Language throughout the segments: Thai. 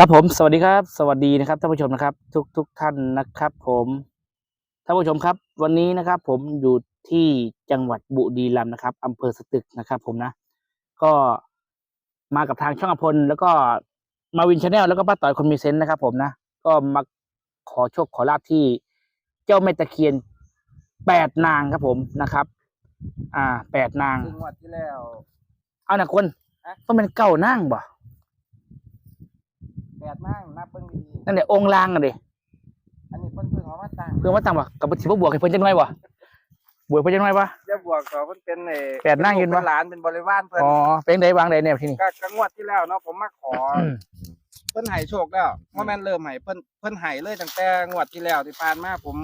ครับผมสวัสดีครับ สวัสดีนะครับท่านผู้ชมนะครับ ทุกทุกท่านนะครับ ผมท่านผู้ชมครับ วันนี้นะครับ ผมอยู่ที่จังหวัดบุรีรัมย์นะครับอำเภอสตึกนะครับ ผมนะ ก็มากับทางช่องอภพลแล้วก็มาวินชาแนลแล้วก็ป้าต่อยคนมีเซนต์นะครับ ผมนะก็มาขอโชคขอลาบที่เจ้าแม่ตะเคียนแปดนางครับ ผมนะครับ อ่าแปดนางซึ่งงวัดที่แล้วเอานะคนฮะต้องเป็นเก้านางบ่ แปดนั่งนับเบิ่งดีนั่นแหละองค์ลางอะดิๆอันนี้เพิ่นเพิ่งเอามาตั้งเพื่อนว่าตังบ่กับสิบ่บวกให้เพิ่นจังไดบ่บวกเพิ่นจังไดบ่จะบวกต่อเพิ่นเป็นไอ้แปดนั่งยืนเป็วะหลานเป็นบริวารเพิ่นอ๋อเป็นไดวางไดแนวที่นี่ก็ก็งวดที่แล้วเนาะผมมาขอออืมเพิ่นให้โชคแล้วบ่แม่นเริ่มให้เพิ่นเพิ่นให้เลยตั้งแต่งวดที่แล้วที่ผ่านมาผม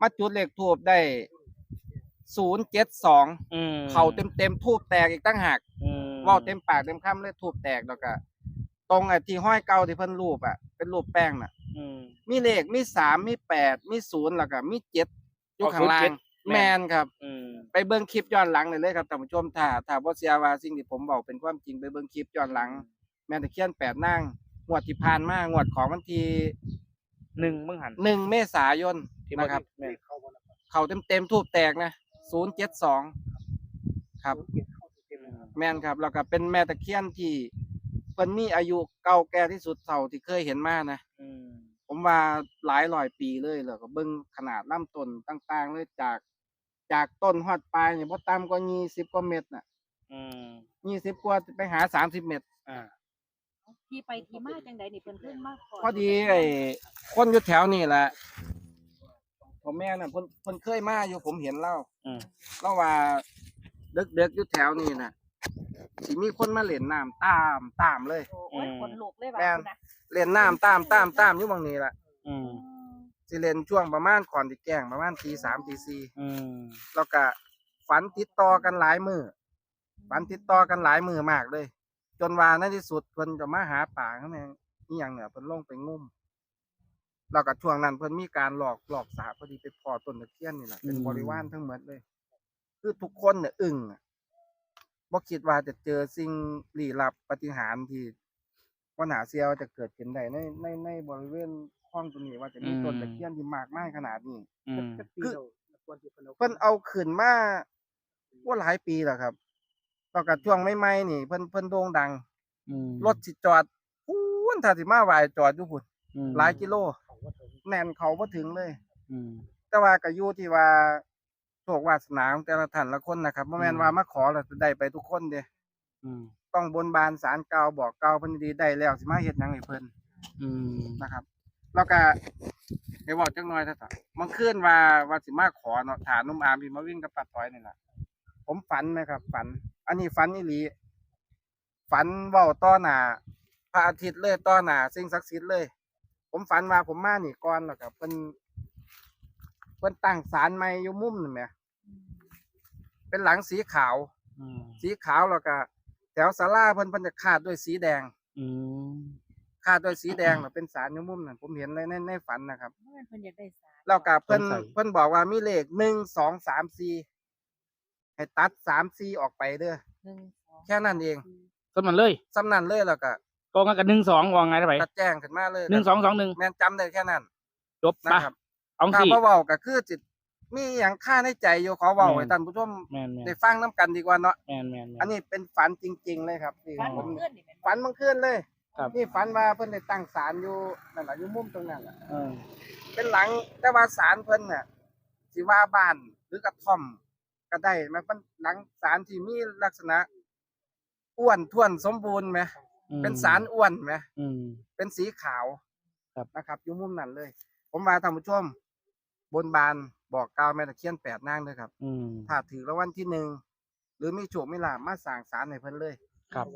มาจุดเลขทูบได้072อืมเข้าเต็มๆทูบแตกอีกตั้งหากอืมเว้าเต็มปากเต็มคำเลยทูบแตกแล้วก็ ตรงไอ้ที่ห้อยเก่าที่เพิ่นรูปอะเป็นรูปแป้งน่ะ อืม มีเลขมีสามมีแปดมีศูนย์แล้วก็มีเจ็ดอยู่ข้างล่าอ๋อศูนย์เจ็งด แมนครับ อืม ไปเบิ่งคลิปย้อนหลังเลยเลยครับท่านผู้ชมถ้าถ้าบ่เสียว่าสิ่งที่ผมบอกเป็นความจริงไปเบิ่งคลิปย้อนหลัง แม่นตะเคียนแปดนางงวดที่ผ่านมางวดของวันที่หนึ่งมึงหันหนึ่งเมษายนที่นะครับ แม่นเขาเต็มเต็มๆทูบแตกนะศูนย์เจ็ดสองครับ แม่นครับแล้วก็เป็นแม่ตะเคียนที่ เพิ่นมีอายุเก่าแก่ที่สุดเท่าที่เคยเห็นมานะอืมผมว่าหลายร้อยปีเลยแล้วก็เบิ่งขนาดลำต้นต่าง ๆ เลยจาก จากต้นฮอดปลายเนี่ยบ่ต่ำกว่า20กว่าเมตรน่ะอืม20กว่าไปหา 30 เมตร อ่า ที่ไปที่มาจังใดนี่เพิ่นขึ้นมากก่อนพอดีไอ้คนอยู่แถวนี่แหละผมแม่น่ะเพิ่นเพิ่นเคยมาอยู่ผมเห็นเล่าอืม เล่าว่าเด็กๆอยู่แถวนี่น่ะ สิมีคนมาเล่นน้ำตามตามเลย โอ้ยขนลุกเลยแม่ว่ะน คุณนะเล่นน้ำตามตามตามอยู่บางนี้ล่ะอืมสิเล่นช่วงประมาณก่อนที่แกล้งประมาณตีสามตีสี่อืมแล้วก็ฝันติดต่อกันหลายมือฝันติดต่อกันหลายมือมากเลย จนว่าในที่สุดเพิ่นจะมาหาป่าเขาแม่งอีหยังเนี่ยเพิ่นลงไปงุ่มแล้วก็ช่วงนั้นเพิ่นมีการหลอกหลอกสาพอดีไปพอต้นตะเคียนนี่แหละเป็นบริวารทั้งหมดเลย คือทุกคนเนี่ยอึ้งอะ บ่คิดว่าจะเจอสิ่งลี้ลับปาฏิหารย์ที่ว่าหนาเซียวจะเกิดขึ้นได้ในในในบริเวณห้องตรงนี้ว่าจะมีต้นตะเคียนที่มากมายขนาดนี้อืมคือเพิ่นเอาขึ้นมาว่าหลายปีแล้วครับตอนกับช่วงใหม่ๆนี่ เพิ่นเพิ่นโด่งดัง อืมรถสิจอดพูนถ้าสิมาไหวจอดอยู่พุ่นอืมหลายกิโล แน่นเขาบ่ถึงเลย อืม แต่ว่าก็อยู่ที่ว่าโช ควาสนาของแต่ละท่านละคนนะครับบ่แม่นอืมว่ามาขอแล้วจะได้ไปทุกคนเด้อืมต้องบนบานศาลกล่าวบอกกล่าวเพิ่นดีๆได้แล้วสิมาเฮ็ดหยังให้เพิ่นอืมนะครับ แล้วก็ให้เว้าจักหน่อยเถอะจ้ะมันคืนว่าว่าสิมาขอเนาะฐานนุ่มอามที่มาวิ่งกับปัดต้อยนี่ล่ะผมฝันนะครับ ฝัน อันนี้ฝันอีหลีฝันเว้าต่อหน้าพระอาทิตย์เลยต่อหน้าสิ่งศักดิ์สิทธิ์เลย ผมฝันว่าผมมานี่ก่อนแล้วก็เพิ่นเพิ่นตั้งศาลใหม่อยู่มุมนั่นแหม เป็นหลังสีขาว อืมสีขาวแล้วก็แถวศาลาเพิ่นเพิ่นจะคาดด้วยสีแดง อืมคาดด้วยสีแดงแล้วเป็นศาลอยู่มุมนั่นผมเห็นในในในฝันนะครับเพิ่นอยากได้สารแล้วก็เพิ่นเพิ่นบอกว่ามีเลขหนึ่งสองสามสี่ให้ตัดสามสี่ออกไปเด้อหนึ่งสองแค่นั้นเองสมันเลยสำนันเลยแล้วก็ก็งั้นกันหนึ่งสองวางไงได้ไหมตัดแจ้งขึ้นมาเลยหนึ่งสองสองหนึ่งแม่นจำได้แค่นั้นจบนะปะครับเอาถ้าสี่บ่เว้าก็คือจิต มีหยังค่าในใจอยู่ขอเว้าแม่นให้ท่านผู้ชมแมนแมนได้ฟังน้กันดีกว่าเนาะแมนแมนแมอันนี้เป็นฝันจริง ๆ เลยครับที่ฝันผมเมื่อคืนนี่แม่นบ่ฝันเมื่อคืนเลยครับ นี่ฝันว่าเพิ่นได้ตั้งศาลอยู่นั่นล่ะอยู่มุมตรงนั้นล่ะเออเป็นหลังแต่ว่าศาลเพิ่นน่ะสิว่าบ้านหรือกระท่อมก็ได้มันเป็นหลังศาลที่มีลักษณะอ้วนท้วนสมบูรณ์ไหมอืมเป็นศาลอ้วนไหม อืม เป็นสีขาวครับ นะครับอยู่มุมนั้นเลย ผมว่าท่านผู้ชม บนบาน บอกกล่าวแม่ตะเคียนแปดนางด้วยครับ อืม ถ้าถือรางวัลที่หนึ่งหรือมีโชคมีลาภมาสร้างศาลให้เพิ่นเลย ครับ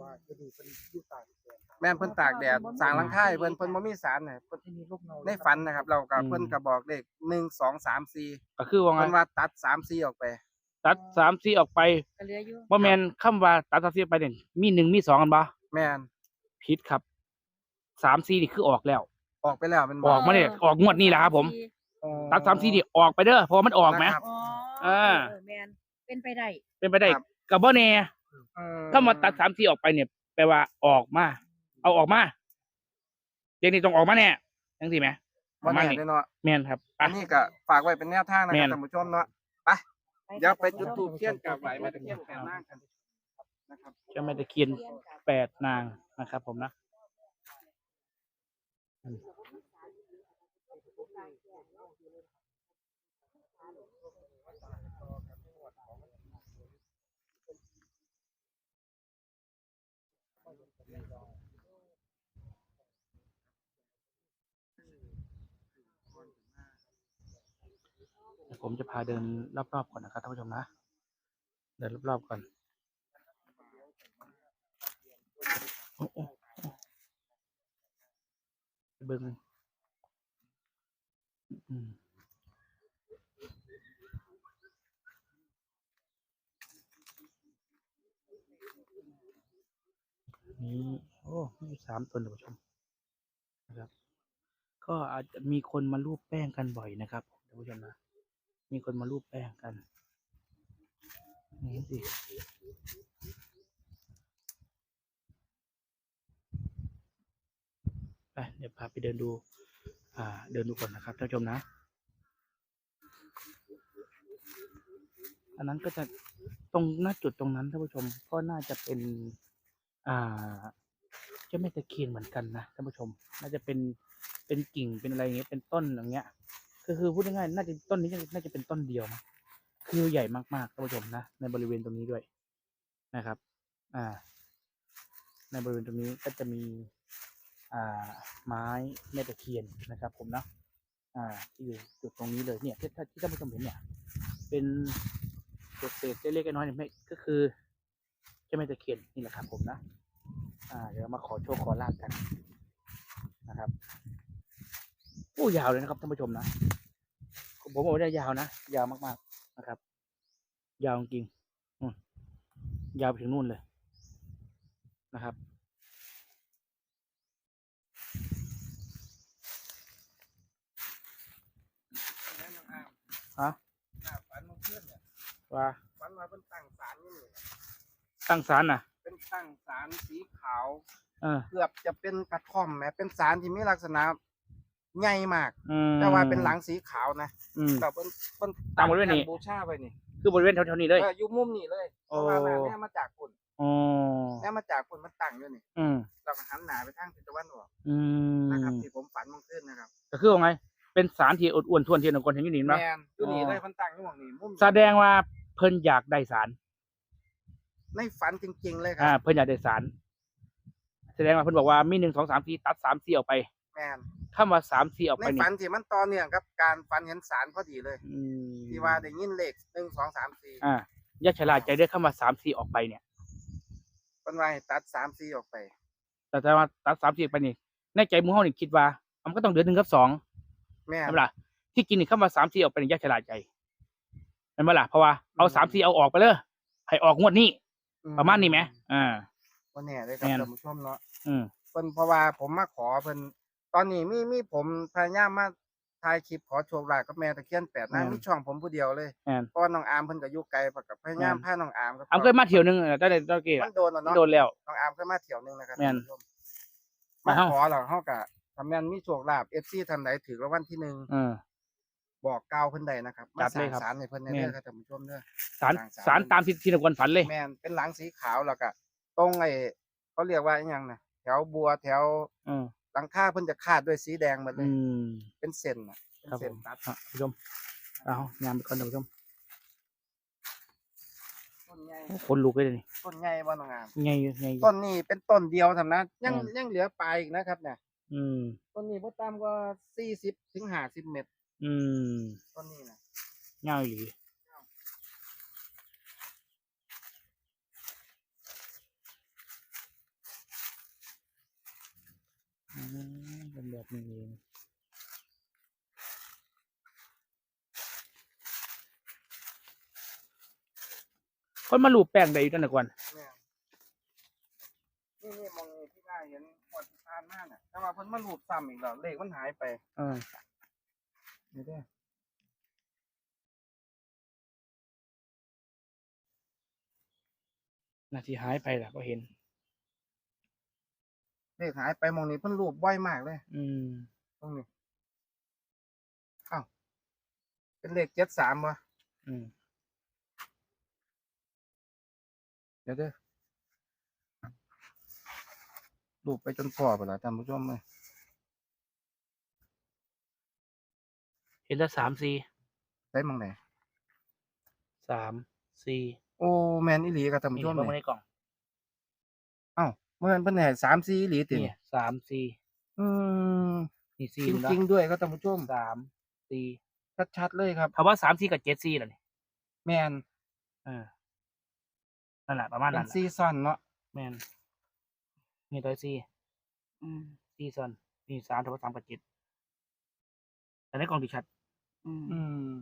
แม่นเพิ่นตากแดดสร้างหลังคาให้เพิ่นเพิ่นบ่มีศาลให้เพิ่นในฝันนะครับ เราก็เพิ่นก็บอกเลขหนึ่งสองสามสี่ก็คือว่าไงเพิ่นว่าตัดสามสี่ออกไป ตัดสามสี่ออกไปก็เหลืออยู่บ่แมนคำว่าตัดสามสี่ออกไปเนี่ยมีหนึ่งมีสองกันบ่แม่นผิดครับสามสี่นี่คือออกแล้ว ออกไปแล้วมันออกมาเนี่ยออกงวดนี้แหละครับผม ตัดสามสี่นี่ออกไปเด้อเพราะว่ามันออกไหม นะครับ อ๋ออ่าเออแม่นเป็นไปได้เป็นไปได้ครับ กับบ่แน่อืถ้ามาตัดสามสี่ออกไปเนี่ยแปลว่าออกมา เอาออกมาเลขนี้ต้องออกมาแน่จังสิไหมว่ามาแน่นี่เนาะแม่นครับไปอันนี้ก็ฝากไว้เป็นแนวทางนะคแม่รับน ท่านผู้ชมเนาะไปเดี๋ยวไปจุดทูบเทียนกับไหวแม่ตะเคียนแปดนางกันนะครับ เจ้าแม่ตะเคียน แปดนางนะครับผมนะอืมเดี๋ยว ผมจะพาเดินรอบๆก่อนนะครับท่านผู้ชมนะ เดินรอบๆก่อนเบิ่งอืมนี่โอ้มีสามตนท่านผู้ชมนะครับ ก็อาจจะมีคนมารูปแป้งกันบ่อยนะครับท่านผู้ชมนะ มีคนมารูปแป้งกัน นี่สิไปเดี๋ยวพาไปเดินดู อ่า เดินดูก่อนนะครับท่านผู้ชมนะ อันนั้นก็จะตรงหน้าจุดตรงนั้นท่านผู้ชมก็น่าจะเป็น อ่าเจ้าแม่ตะเคียนเหมือนกันนะท่านผู้ชม น่าจะเป็นเป็นกิ่งเป็นอะไรอย่างเงี้ยเป็นต้นอย่างเงี้ย คือคือพูดง่ายๆน่าจะต้นนี้น่าจะเป็นต้นเดียวนะคือใหญ่มากๆท่านผู้ชมนะในบริเวณตรงนี้ด้วยนะครับ อ่า ในบริเวณตรงนี้ก็จะมี อ่า ไม้แม่ตะเคียนนะครับ ผมเนาะอ่าที่อยู่จุดตรงนี้เลยเนี่ยที่ที่ท่านผู้ชมเห็นเนี่ย เป็นเศษเล็กๆน้อยๆเนี่ยไม่ก็คือเจ้าแม่ตะเคียนนี่แหละครับผมนะ อ่า เดี๋ยวมาขอโชคขอลาบกัน อ้ยาวเลยนะครับท่านผู้ชมนะผมบอกว่าได้ยาวนะยาวมากๆนะครับ ยาวจริงๆอืมยาวไปถึงนู่นเลยนะครับแม่นางอามฮะอ่าฝันเมื่อคืนเนี่ยว่าฝันว่าเป็นตั้งศาลนี่นี่ตั้งศาลน่ะ เป็นตั้งศาลสีขาวเออเกือบจะเป็นกระท่อมแหม้เป็นศาลที่มีลักษณะ ใหญ่มาก อืม แต่ว่าเป็นหลังสีขาวนะอืม แต่เป็นเป็นตามบริเวณนี้ บูชาไปนี่คือบริเวณแถวๆนี้เลย เอออยู่มุมนี่เลยเพราะว่าโอ้ แม่มาจากคุณอ๋อแม่มาจากคุณมันตั้งอยู่นี่อืมเราก็หันหน้าไปทางทิศตะวันออกอืมนะครับที่ผมฝันเมื่อคืนนะครับก็คือว่าไง เป็นสารที่อดอ้วนทวนเทียนของคนเห็นอยู่นี่แมมั้ยนอยู่นี่อ๋อ เลยมันตั้งอยู่หมองนี่มุมแสดงว่าเพิ่นอยากได้สาร ในฝันจริง ๆ เลยคอ่ารับเพิ่นอยากได้สาร แสดงว่าเพิ่นบอกว่ามีหนึ่งสองสามสี่ตัดสามสี่ออกไป แมนถ้ามาสามสี่ออกในไปนี่ฝันที่มันต่อเนื่องกับการฝันเห็นสารพอดีเลย อืมที่ว่าได้ยินเลขหนึ่งสองสามสี่อ่าอย่าฉลาดใจได้เข้ามาสามสี่ออกไปเนี่ย เป็นว่าให้ตัดสามสี่ออกไป แต่ถ้าว่าตัดสามสี่ออกไปนี่ในใจหมูเฮานี่คิดว่ามันก็ต้องเดือนหนึ่งกับสอง แม่น ใช่ไหมล่ะที่กินนี่เข้ามาสามสี่ออกไปนี่อย่าฉลาดใจเห็นไหมล่ะเพราะว่าเอาสามสี่เอาออกไปเลยให้ออกงวดนี้ประมาณนี้ไหมอ่าก็แน่เลยครับแม่น ท่านผู้ชมเนาะอืม เพิ่นเพราะว่าผมมาขอเพิ่น ตอนนี้มีมีผมพยายามมาถ่ายคลิปขอโชคลาภกับแม่ตะเคียนแปดนางมีช่องผมผู้เดียวเลยแม่น เพราะว่าน้องอามเพิ่นก็อยู่ไกลปะกับพยายามแม่นพาน้องอามกับอามเคยมาเที่ยวหนึงตั้งแต่ตอนกี้มันโดนแล้วเนาะโดนแล้ว น้องอามเคยมาเที่ยวหนึงนะครับแม่นท่านผู้ชมมามาเฮ้า ขอแล้วเฮาก็ทำแม่นมีโชคลาภ FC ท่านใดถือรางวัลที่หนึ่งเออ บอกกล่าวเพิ่นได้นะครับจัมาดสเลร้ายงครับศาลให้เพิ่นได้แม่เด้อนครับท่านผู้ชมเด้อ สารสร้างสาร สารตามที่ที่นกวนฝันเลย แม่นเป็นหลังสีขาวแล้วก็ตรงไอ้เขาเรียกว่าอีหยังน่ะแถวบัวแถว เออ หลังคาเพิ่นจะคาดด้วยสีแดงหมดเลอืย ม เป็นเส้นน่ะเป็นครับผเส้นมตัดอะผู้ชมเอางานไปก่อนท่านผู้ชมต้นใหญ่โอ้คนลุกเลยนี่ต้นใหญ่บ่น้องอามไงไงต้นนี้เป็นต้นเดียวเท่านั้นยังอืม ยังเหลือปลายอีกนะครับเนี่ยอืม ต้นนี้บ่ต่ำกว่า40ถึง50เมตรอืมต้นนี้น่ะ เงาอีหลี เป็นแบบนี้เองคนมาลูบแป้งได้อยู่ตั้งแต่ก่อนแม่นนี่นี่มองนี่ที่ได้เห็นหมดที่ผ่านมาน่ะแต่ว่าเพิ่นมารูปซ้ำอีกแล้วเลขมันหายไปเออนี่เด้อนาทีหายไปล่ะก็เห็น เลเลขหายไปหมองนี้เพิ่นรูปบ่อยมากเลย อืมตรงนี้อ้าวเป็นเลขเจ็ดสามวะอืมเดี๋ยวเด้อรูปไปจนพอไปแล้วท่านผู้ชมเลยเห็นแล้วสามสี่ได้หมองไหนสามสี่โอ้แมนอีหลีกับท่านมีผู้ชมเบิ่งเลไว้ยในกล่อง อ้าวเมื่อนั้นเพิ่นให้สามสี่อีหลีตินี่สามสี่อืมนี่สี่จดูนะริงๆด้วยครับท่านผู้ชมสามสี่ชัดๆเลยครับ คำว่าสามสี่กับเจ็ดสี่เหรอนี่แมนเออนั่นแหละประมาณเป็นั้นนแหละซีซั่นเนาะแมนนี่ตัวสี่อืมสี่ซอนนี่สามถือว่าสามกับเจ็ดแต่ในกล่องที่ชัด อืมอืม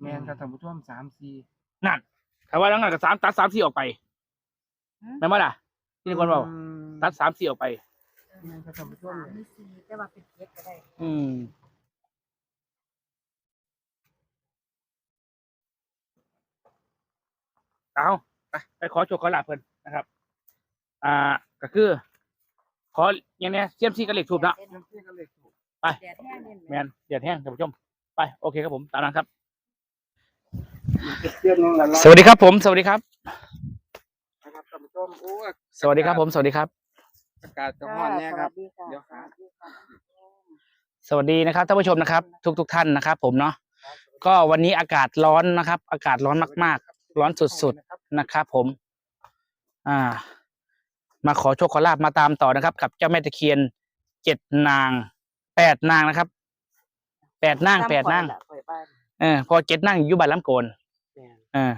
แมนครับท่านผู้ชมสามสี่นั่นแต่ว่าแล้วไงกับสามตัดสามสี่ออกไป แม่นบ่ล่ะที่คนบอกอืมตัดสามสี่ออกไปแม่นครับท่านผู้ชมสามมีสี่แต่ว่าเป็นเจ็ดก็ได้อืมเอาไปไปขอโชคขอลาบเพิ่นนะครับ อ่าก็คือ ขออย่างเนี้ยเซียมซีกับเหล็กถูกนะเรื่องที่ก็เลขถูกแดดแห้งเล่นแมนเดือดแห้งท่านผู้ชม ไป โอเคครับผม ตามนั้นครับเรื่องนึงละร้อยสวัสดีครับผม สวัสดีครับ นะครับท่านผู้ชมโอ้ยสวัสดีครับผม สวัสดีครับ อากาศจะร้อนเนี่ยครับสวัสดีค่ะเดี๋ยวหาสวัสดีค่ะสวัสดีนะครับท่านผู้ชมนะครับ ทุกทุกๆท่านนะครับ ผมเนาะก็วันนี้อากาศร้อนนะครับ อากาศร้อนมาก ๆ ร้อนสุดๆนะครับ ผม อ่า มาขอโชคขอลาบมาตามต่อนะครับ กับเจ้าแม่ตะเคียนเจ็ดนางแปดนางนะครับแปดนางแปดนางตมข่อยบ้านเออพอเจ็ดนางอยู่บ้านล้ำโกนแม่นเออ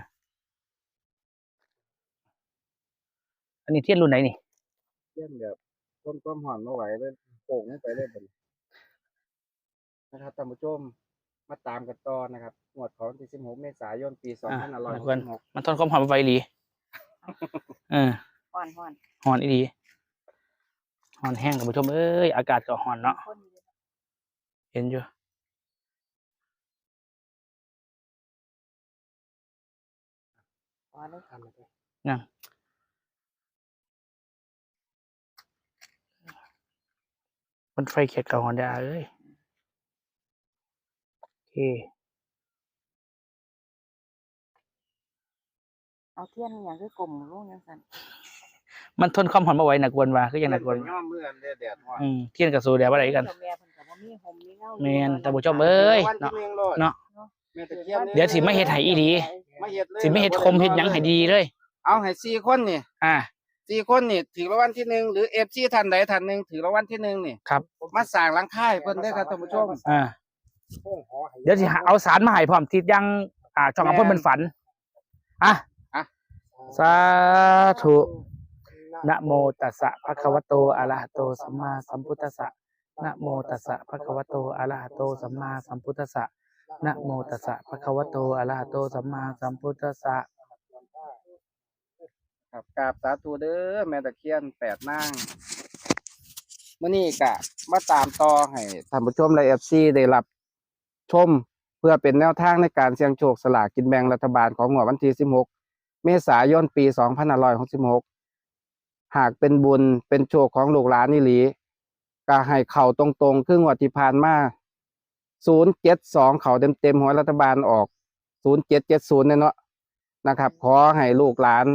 นนี้เทียนรุ่นไหนนี่เช่นแบบต้นต้มห่อนมาไหวเลยโป่งลงไปเลยบดนี้นะครับท่านผู้ชมมาตามกันต่อนะครับงวดของที่16เมษายนปี2566มันทนความหอมไฟหลีเออห่อนห่อนหอนอีดีหอนแห้งท่านผู้ชมเอ้ยอากาศก็หอนเนาะคนอยู่เห็นอยู่ห่อนเลยค่ะยัง มันไฟเขียดกับหอนดาเอ้ยโอเคเอาเทียนอย่างคือกลมลงยังสั่นมันทนความหอนมาไหว้หนักวนว่าคือยังหนักวนย่อมเมื่อนแดดร้อนอืมเทียนกับสูเดียวอะไรกันเจ้าแม่เพิ่นก็บ่มีห่มมีเงาแม่นท่านผู้ชมเอ้ยวันที่เนาะหนึ่งโลดเนาะแม่ตะเคียนเดี๋ยวสิมาเฮ็ดให้อีหลีมาเฮ็ดเลยสิไม่เห็ดคมเห็ดหยังให้ดีเลย เอาให้สี่คนนี่อ่า สี่คนนี่ถือรางวัลที่หนึ่งหรือเอฟซีท่านใดท่านหนึ่งถือรางวัลที่หนึ่งนี่ครับ มาสร้างหลังค่ายเพิ่นได้อครับท่านผู้ชม อ่าเดี๋ยวสิหาเอาสารมาให้พร้อมที่ยังอ่าช่องอำเภอเป็นฝันอะอะ สาธุ นะโมตัสสะภะคะวะโตอะระหะโตสัมมาสัมพุทธัสสะนะโมตัสสะภะคะวะโตอะระหะโตสัมมาสัมพุทธัสสะนะโมตัสสะภะคะวะโตอะระหะโตสัมมาสัมพุทธัสสะ ครับกราบสาธุเด้อแม่ตะเคียนแปดนางเมื่อนี้กะมาตามต่อให้ท่านผู้ชมและเอฟซีได้รับชมเพื่อเป็นแนวทางในการเสี่ยงโชคสลากกินแบ่งรัฐบาลของงวดวันที่ 16 เมษายน ปี 2566 หากเป็นบุญเป็นโชคของลูกหลานนี่หลีก็ให้เข่าตรงๆครึ่งวัติพานมา 072 เข่าเต็มๆหัวรัฐบาลออก 0770เนี่ยเนาะนะครับ ขอให้ลูกหลาน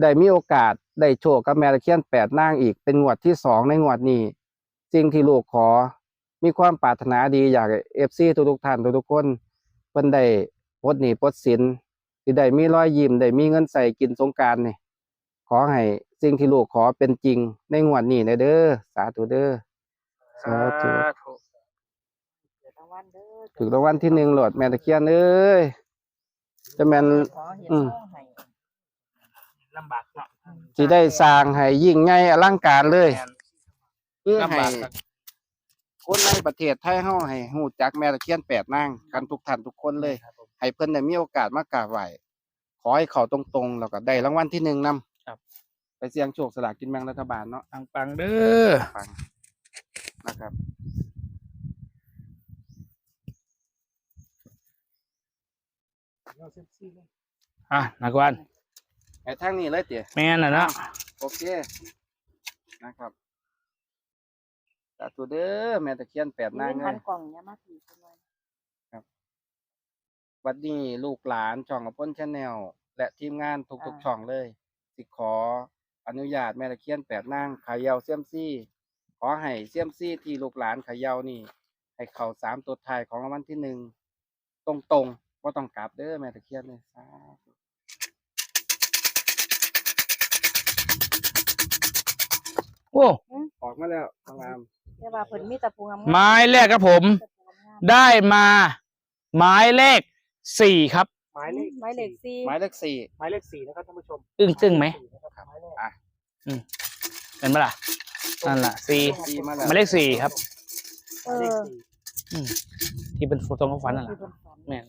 ได้มีโอกาสได้โชคกับแมตะเคียนแปดนางอีกเป็นงวดที่สองในงวดนี้สิ่งที่ลูกขอมีความปรารถนาดีอยากเอฟซีทุกๆท่านทุกๆคนเพิ่นได้ปลดหนี้ปลดสินที่ได้มีรอยยิ้มได้มีเงินใส่กินสงกรารนี่ขอให้สิ่งที่ลูกขอเป็นจริงในงวดนี้นะเด้อสาธุเด้อสาธุเกิดรางวัลเด้อถึงรางวัลที่หนึ่งโหลดแม่ตะเคียนเอ้ยจะแม่นขอเฮ็ดอืมโซ่ให้ ลำบากเนาะสิได้สร้างให้ยิ่งใหญ่อลังการเลยเพื่อลำให้บากครับคนในประเทศไทยเฮาให้ฮู้จักแม่ตะเคียนแปดนางกันทุกท่านทุกคนเลยให้เพิ่นได้มีโอกาสมากราบไหว้ขอให้เขาตรงๆแล้วก็ได้รางวัลที่หนึ่งนำครับ ไปเสี่ยงโชคสลากกินแบ่งรัฐบาลเนาะปังปังๆเด้อฟังนะครับ อะนักวัน ไอ้ทางนี้เลยเตี๋ยแม่นน่ะเนาะโอเคนะครับสาธุเด้อแม่ตะเคียนแปดนางยืนเลหัยนกล่องเนี้ยมาผีกันเลยวันนี้ลูกหลานช่องกับพ้นชาแนลและทีมงานทุกๆช่องเลย สิขออนุญาตแม่ตะเคียนแปดนางเขยาเซียมซี่ ขอให้เซียมซี่ที่ลูกหลานเขยานี่ ให้เข้าสามตัวท้ายของรางวัลที่หนึ่งตรงๆว่าต้องกลับเด้อแม่ตะเคียนเลยสาธุ โอ้ออกมาแล้วทางงามแต่ว่าเพิ่นมีแต่ภูงามไม้แรกครับผม แต่ภูงามได้มา ไม้เลขสี่ครับ หมายเลขไม้เหล็กซี่หมายเลขสี่หมายเลขสี่นะครับท่านผู้ชมอึ้งตึงไหมสี่นะครับหมายเลขอะเห็นไหมล่ะนั่นแหละสี่สี่มาหแล้วมายเลขสี่ครับ เอหมายเลขอสี่อืมที่เป็นโฟโต้ของฟันนั่นแหที่ละเพิ่นฝันแม่น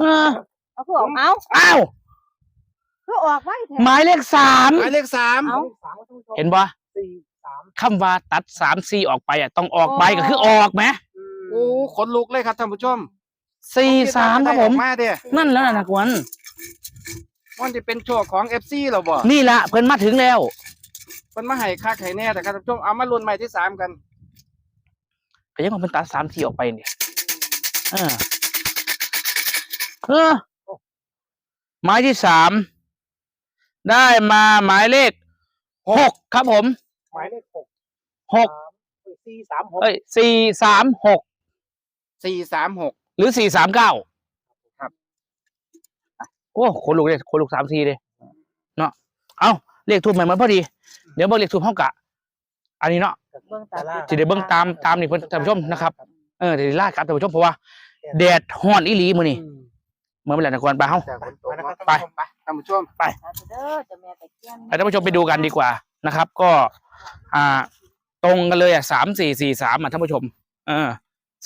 อ่า เอาคือออกเอ้าอ้าวคือออกไว้แท้หมายเลขสามหมายเลขสามเอ้าหมายเลขสามครับท่านผู้ชมเห็นปะสี่สามคำว่าตัดสามสี่ออกไปอะต้องออกใบก็คือออกไหมโอ้ขนลุกเลยครับท่านผู้ชมสี่สามครับผมออกมาเด้อนั่นแล้วนะกวนมันจะเป็นโชคของเอฟซีเราบ่นี่ละเพิ่นมาถึงแล้วมันมาให้คักให้แน่แต่ครับท่านผู้ชมเอามาลุ้นใหม่ที่สามกันก็ยังคงเป็นตัดสามสี่ออกไปเนี่ยเออเออ หมายที่สามได้มาหมายเลขหกครับผม หมายเลขหกหกสามสี่สามหกเอ้ยสี่สามหกสี่สามหกหรือสี่สามเก้าครับโอ้คนลูกเลยคนลูกสามทีเลยเนาะเอาเลขทูบใหม่มาพอดี เดี๋ยวเบิ่งเลขทูบเท่ากะ อันนี้เนาะเบิ่งตามสิได้เบิ่งตามตามนี่เพิ่นท่านผู้ชมนะครับ เออเดี๋ยวลาดครับท่านผู้ชมเพราะว่าแดดฮ้อนอีหลีมื้อนี้อืม เมื่อเวลานักวนไปเฮาจากคนโตไปไป ท่านผู้ชมสาธุเด้อเจ้าแม่ตะเคียนไปท่านผู้ชมไปดูกันดีกว่านะครับ ก็ อ่า ตรงกันเลยอะสามสี่สี่สามอะท่านผู้ชม เออ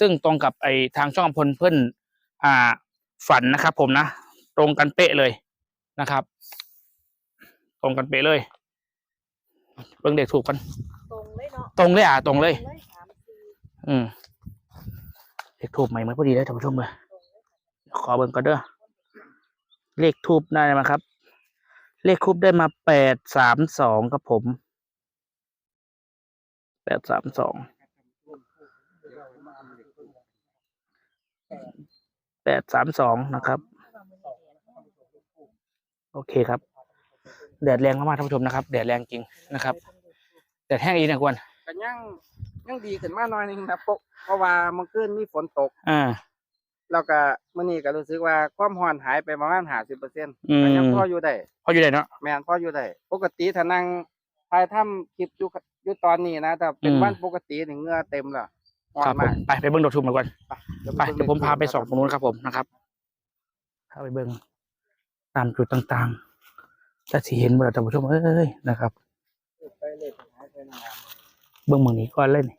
ซึ่งตรงกับไอทางช่องอำพลเพื่อนอ่า ฝันนะครับ ผมนะตรงกันเป๊ะเลยนะครับ ตรงกันเป๊ะเลยเบิ่งเด็กถูกกันตรงเลยเนาะตรงเลยอะตรงเลย ตรงเลยสามสี่อืมเลขทูบใหม่มาพอดีเลยท่านผู้ชมเลย ขอเบิ่งก่อนเด้อเลขทูบได้มาครับ เลขทูบได้มาแปดสามสองครับผมแปดสามสองแปดสามสองนะครับ โอเคครับแดดแรงมากๆท่านผู้ชมนะครับแดดแรงจริงนะครับแดดแห้งอีกนะกวนก็ยังยังดีขึ้นมาหน่อยหนึงนะปกเพราะว่าเมื่อคืนมีฝนตก อ่า แล้วก็มื้อนี้ก็รู้สึกว่าความร้อนหายไปประมาณ50%ก็อืมยังพออยู่ได้พออยู่ได้เนาะ แม่นพออยู่ได้ปกติถ้านั่งถ่ายทำคลิปอยู่อยู่ตอนนี้นะถ้าเป็นอืม วันปกตินี่เหงื่อเต็มแล้วร้อครับผมนามกไปไปเบิ้งดอกทูบมาก่อน ไปบิ่เดี๋ยวผมพาไปส่องตรงนู้นครับผมนะครับพาไปเบิ้งตามจุดต่างๆจะสิเห็นบ่ล่ะท่านผู้ชมเอ้ยนะครับ ไปเลยหายไปนานเบิ้งเมืองนี้ก่อนเลยนี่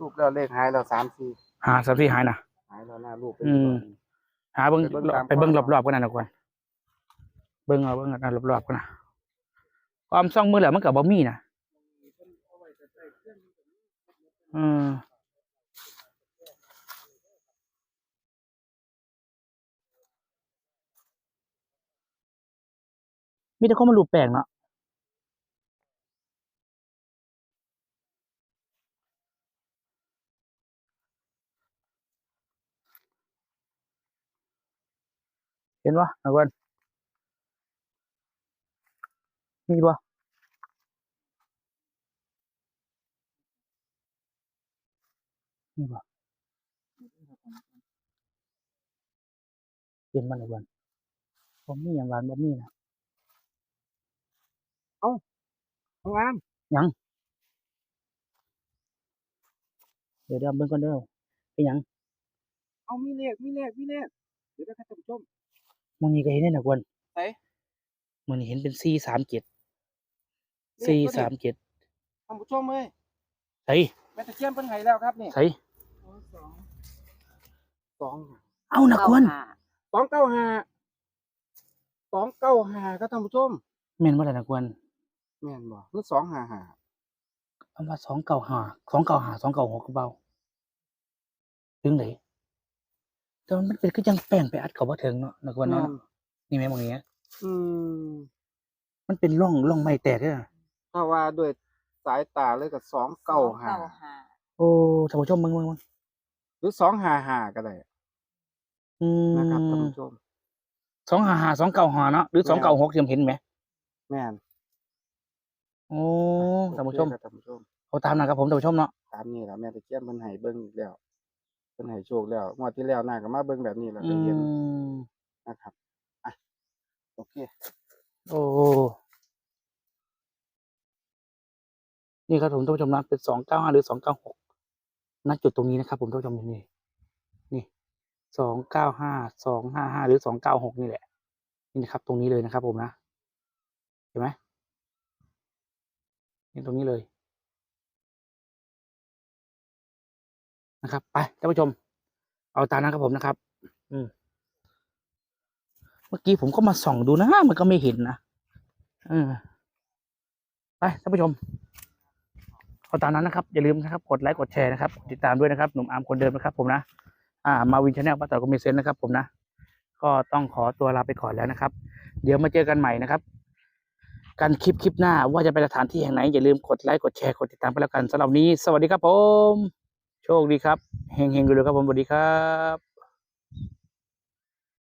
รูปแล้วเลขหายแล้ว3 4หาสักที่หายนะหายแล้วหน้ารูปเป็นอืมแบบนี้หาเบิ้งไปเบิ่งตาม ไปเบิ้งความรอบๆกันนะก่อนเบิ้งเอาเบิ้งกันรอบๆกันนะความซ่องมือแหละมันกับบ่มีนะอืมมีแต่คนมาลูบแปลงเนาะ ห็นปะนักวันมีปะมีปะเห็นมันนักวันบ่มีอย่างหวานบ่มีนะน้องอามเดี๋ยวเดี๋ยวเบิ่งก่อนเด้อเป็นหยังเอามีเลขมีเลขมีเลขเดี๋ยวนะครับท่านผู้ชม มองนี้ก็เห็นได้นักวันไหน มองนี้เห็นเป็นสี่สามเจ็ดสี่สามเจ็ดท่านผู้ชมเอ้ยใส่แม่ตะเคียนเพิ่นให้แล้วครับนี่ใส่สองสองเอานักวันเก้าห้าสองเก้าห้าสองเก้าหาก็ท่านผู้ชมแม่นว่าอะไรนะกวนแม่นบ่คือสองหาหาเอามาสองเก่าหาสองเก่าหาสองเก่าหกก็เบาถึงไหน แต่มันเป็นก็ยังแป้งไปอัดเขาบ่ถึงเนาะนะกวนเนาะแม่นนี่แม่นบางอย่างอืมมันเป็นร่องร่องไม้แตกเนี่ยถ้าว่าด้วยสายตาเลยก็สองเก้าหาห้าโอ้ท่านผู้ชมมึงมึงมึงหรือสองหาหาก็ได้อืมนะครับท่านผู้ชมสองหาหาสองเก่าหาเนาะหรือสองเก่าหกที่ผมเห็นไหมแม่นโอ้ท่านผู้ชมโอเคครับท่านผู้ชมเอาตามนะครับผมท่านผู้ชมเนาะตามนี้แหละแม่ตะเคียนเพิ่นให้เบิ่งอีกแล้ว เพิ่นให้โชคแล้วงวดที่แล้วน่าก็มาเบิ่งแบบนี้แล้วอืได้เห็นมนะครับอะโอเคโอ้นี่ครับผมท่านผู้ชมนะเป็นสองเก้าห้าหรือสองเก้าหกณจุดตรงนี้นะครับผมท่านผู้ชมนี่นี่สองเก้าห้าสองห้าห้าหรือสองเก้าหกนี่แหละ นี่นะครับ ตรงนี้เลยนะครับผมนะเห็นไหมนี่ตรงนี้เลย นะครับ ไปท่านผู้ชม เอาตามนั้นครับผมนะครับ อืมเมื่อกี้ผมก็มาส่องดูนะมันก็ไม่เห็นนะเออไปท่านผู้ชมเอาตามนั้นนะครับ อย่าลืมนะครับ กดไลค์กดแชร์นะครับติดตามด้วยนะครับหนุ่มอาร์มคนเดิมนะครับ ผมนะอ่ามาวินชาแนลป้าต่อยก็มีเซนต์นะครับ ผมนะก็ต้องขอตัวลาไปก่อนแล้วนะครับ เดี๋ยวมาเจอกันใหม่นะครับการคลิปคลิปหน้าว่าจะไปสถานที่แห่งไหนอย่าลืมกดไลค์กดแชร์กดติดตามไปแล้วกันสำหรับนี้ สวัสดีครับผม โชคดีครับเฮงๆกันเลยครับผมสวัสดีครับ